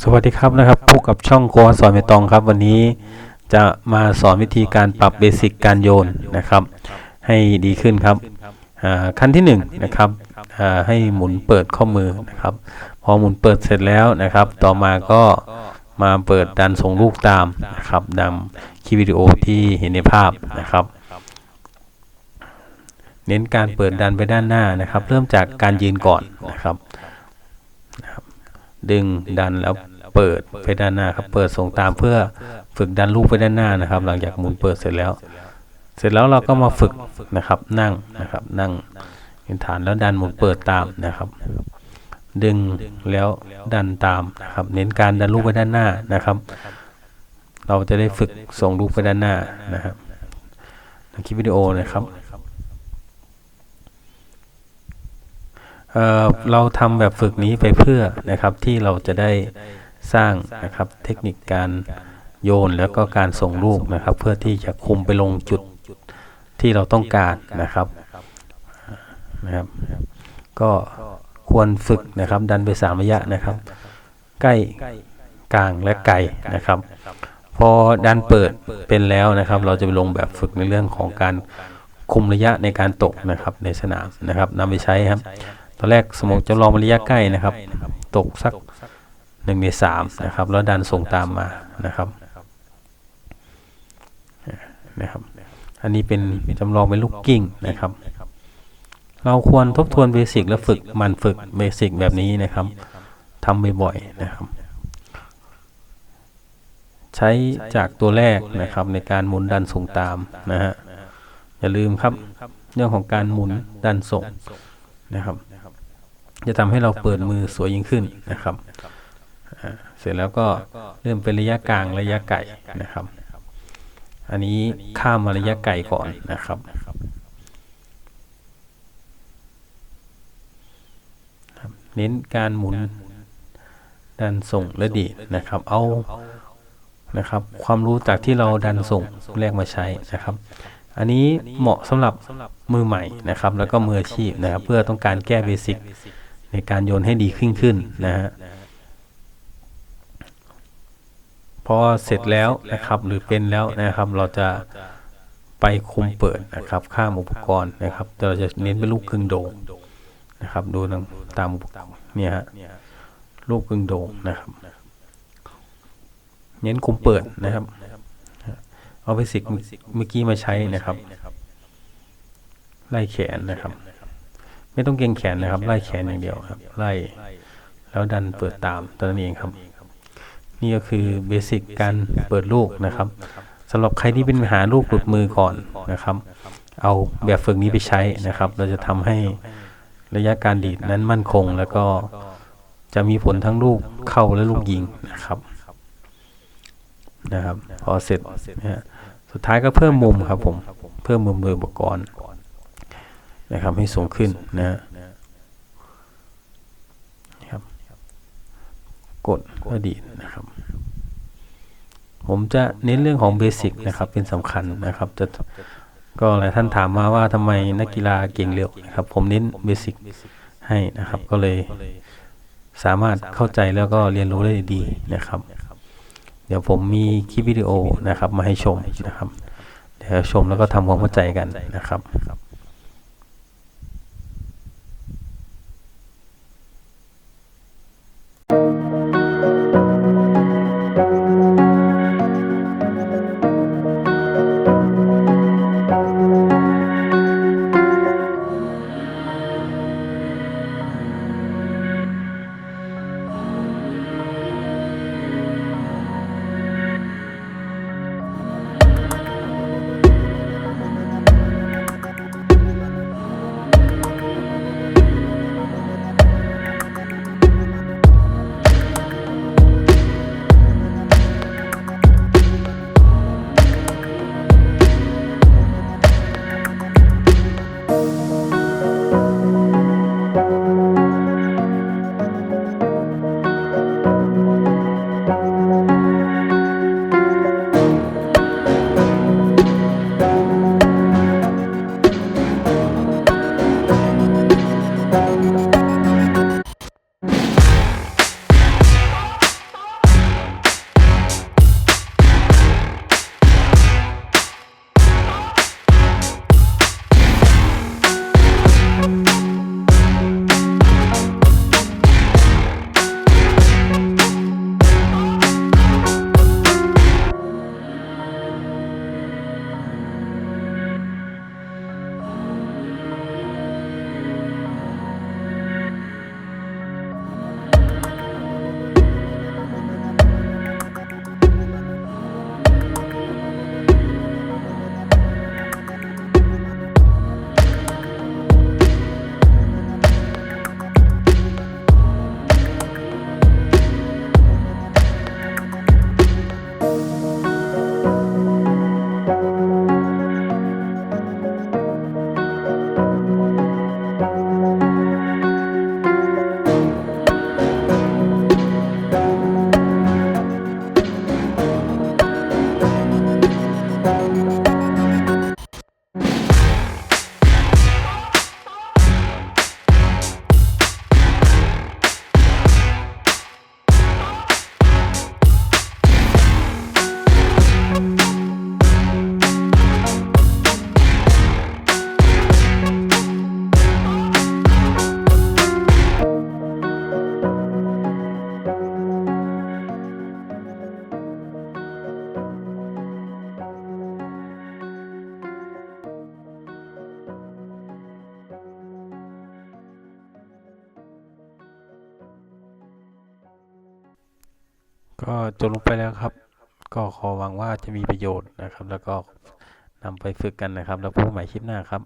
สวัสดีครับนะครับพบกับช่องโกสอนไม่ตองครับ วันนี้จะมาสอนวิธีการปรับเบสิกการโยนนะครับ ให้ดีขึ้นครับขั้นที่1นงนะครับให้หมุนเปิดข้อมือนะครับ พอหมุนเปิดเสร็จแล้วนะครับ ต่อมาก็มาเปิดดันส่งลูกตามนะครับดังคลิปวิดีโอที่เห็นในภาพนะครับเน้นการเปิดดันไปด้านหน้านะครับ เริ่มจากการยืนก่อนนะครับ ดึงดันแล้วเปิดไปด้านหน้าครับ เปิดส่งตามเพื่อฝึกดันลูกไปด้านหน้านะครับ หลังจากหมุนเปิดเสร็จแล้ว เสร็จแล้วเราก็มาฝึกนะครับ นั่งนะครับ นั่งเป็นฐานแล้วดันหมุนเปิดตามนะครับ ดึงแล้วดันตามนะครับ เน้นการดันลูกไปด้านหน้านะครับ เราจะได้ฝึกส่งลูกไปด้านหน้านะครับคลิปวิดีโอนะครับ เเราทำแบบฝึกนี้ไปเพื่อนะครับที่เราจะได้สร้างนะครับเทคนิคการโยนแล้วก็การส่งลูกนะครับ เพื่อที่จะคุมไปลงจุดที่เราต้องการนะครับนะครับ ก็ควรฝึกนะครับ ดันไปสามระยะนะครับ ใกล้กลางและไกลนะครับ พอดันเปิดเป็นแล้วนะครับ เราจะไปลงแบบฝึกในเรื่องของการคุมระยะในการตกนะครับในสนามนะครับนำไปใช้ครับ อนแรกสมองจำลองระยะใกล้นะครับ ตกสักหนึ่งในสามนะครับ แล้วดันส่งตามมานะครับนะครับ อันนี้เป็นจำลองเป็นลูกกิ้งนะครับ เราควรทบทวนเบสิกและฝึกมันฝึกเบสิกแบบนี้นะครับทำบ่อยๆนะครับ ใช้จากตัวแรกนะครับในการหมุนดันส่งตามนะฮะอย่าลืมครับ เรื่องของการหมุนดันส่งนะครับ จะทำให้เราเปิดมือสวยยิ่งขึ้นนะครับ เสร็จแล้วก็เริ่มเป็นระยะกลางระยะไก่นะครับ อันนี้ข้ามมาระยะไก่ก่อนนะครับ เน้นการหมุนดันส่งและดีดนะครับ เอานะครับ ความรู้จากที่เราดันส่งแรกมาใช้นะครับ อันนี้เหมาะสำหรับมือใหม่นะครับ แล้วก็มืออาชีพนะครับ เพื่อต้องการแก้เบสิก ในการโยนให้ดีขึ้นขึ้นนะฮะพอเสร็จแล้วนะครับ หรือเป็นแล้วนะครับ เราจะไปคุมเปิดนะครับ ข้ามอุปกรณ์นะครับแต่เราจะเน้นเป็นลูกครึ่งโด่งนะครับ ดูตามอุปกรณ์เนี่ยฮะลูกครึ่งโด่งนะครับ เน้นคุมเปิดนะครับเอาเบสิกเมื่อกี้มาใช้นะครับ ไล่แขนนะครับ ไม่ต้องเกรงแขนนะครับ ไล่แขนอย่างเดียวครับ ไล่แล้วดันเปิดตามตัวนั้นเองครับ นี่ก็คือเบสิกการเปิดลูกนะครับสำหรับใครที่เป็นปัญหาลูกหลุดมือก่อนนะครับ เอาแบบฝึกนี้ไปใช้นะครับ เราจะทำให้ระยะการดีดนั้นมั่นคง แล้วก็จะมีผลทั้งลูกเข้าและลูกยิงนะครับนะครับ พอเสร็จนะฮะสุดท้ายก็เพิ่มมุมครับผม เพิ่มมุมโดยอุปกรณ์ นะครับให้สูงขึ้นนะครับ กดก็ดีดนะครับ ผมจะเน้นเรื่องของเบสิกนะครับเป็นสำคัญนะครับ จะก็หลายท่านถามมาว่าทำไมนักกีฬาเก่งเร็วครับ ผมเน้นเบสิกให้นะครับ ก็เลยสามารถเข้าใจแล้วก็เรียนรู้ได้ดีนะครับ เดี๋ยวผมมีคลิปวิดีโอนะครับมาให้ชมนะครับ เดี๋ยวชมแล้วก็ทำความเข้าใจกันนะครับ「 ก็จบลงไปแล้วครับ ก็ขอหวังว่าจะมีประโยชน์นะครับ แล้วก็นำไปฝึกกันนะครับ แล้วพบใหม่คลิปหน้าครับ